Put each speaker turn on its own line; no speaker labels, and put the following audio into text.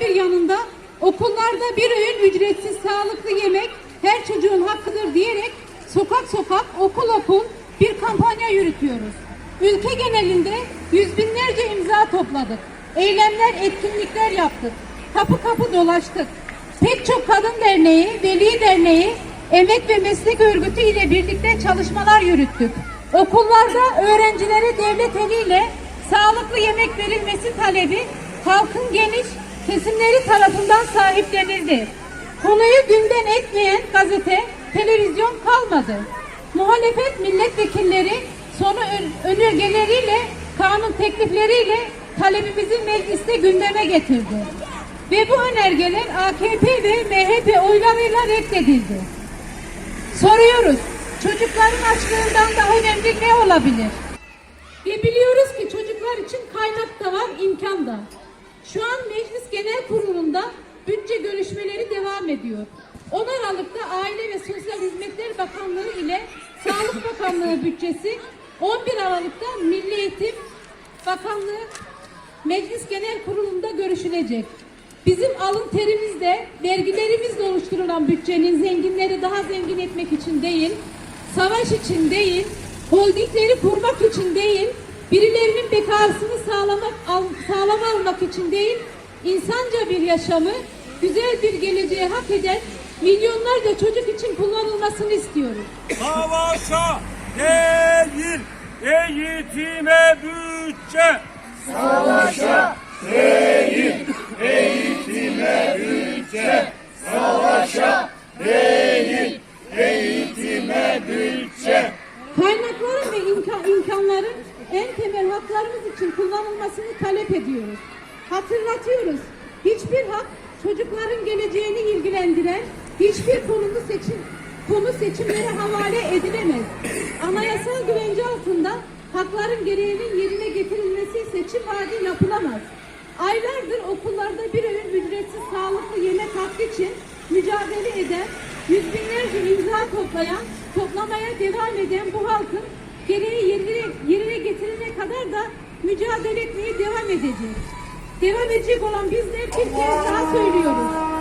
bir yanında okullarda bir öğün ücretsiz sağlıklı yemek her çocuğun hakkıdır diyerek sokak sokak okul okul bir kampanya yürütüyoruz. Ülke genelinde yüz binlerce imza topladık. Eylemler, etkinlikler yaptık. Kapı kapı dolaştık. Pek çok kadın derneği, veli derneği, emek ve meslek örgütü ile birlikte çalışmalar yürüttük. Okullarda öğrencilere devlet eliyle sağlıklı yemek verilmesi talebi halkın geniş kesimleri tarafından sahiplenildi. Konuyu gündem etmeyen gazete, televizyon kalmadı. Muhalefet milletvekilleri sonu ön- önergeleriyle, kanun teklifleriyle talebimizi mecliste gündeme getirdi. Ve bu önergeler AKP ve MHP oylarıyla reddedildi. Soruyoruz, çocukların açlığından daha önemli ne olabilir? Ve biliyoruz ki çocuklar için kaynak da var, imkan da. Şu an Meclis Genel Kurulu'nda bütçe görüşmeleri devam ediyor. 10 Aralık'ta Aile ve Sosyal Hizmetler Bakanlığı ile Sağlık Bakanlığı bütçesi, 11 Aralık'ta Milli Eğitim Bakanlığı Meclis Genel Kurulu'nda görüşülecek. Bizim alın terimizle, vergilerimizle oluşturulan bütçenin zenginleri daha zengin etmek için değil, savaş için değil, holdingleri kurmak için değil, birilerinin bekasını sağlamak, al, sağlama almak için değil, insanca bir yaşamı, güzel bir geleceği hak eden milyonlarca çocuk için kullanılmasını istiyoruz.
Savaşa değil, eğitime bütçe.
Kaynakların imkan, imkanların en temel haklarımız için kullanılmasını talep ediyoruz. Hatırlatıyoruz. Hiçbir hak çocukların geleceğini ilgilendiren hiçbir konunu seçim konu seçimlere havale edilemez. Anayasal güvence altında hakların gereğinin yerine getirilmesi seçim vaadi yapılamaz. Aylardır okullarda bir öğün ücretsiz sağlıklı yemek hakkı için mücadele eden, yüz binlerce imza toplayan, toplamaya devam eden bu halkın kadar da mücadele etmeye devam edeceğiz. Devam edecek olan bizler bir kez daha söylüyoruz.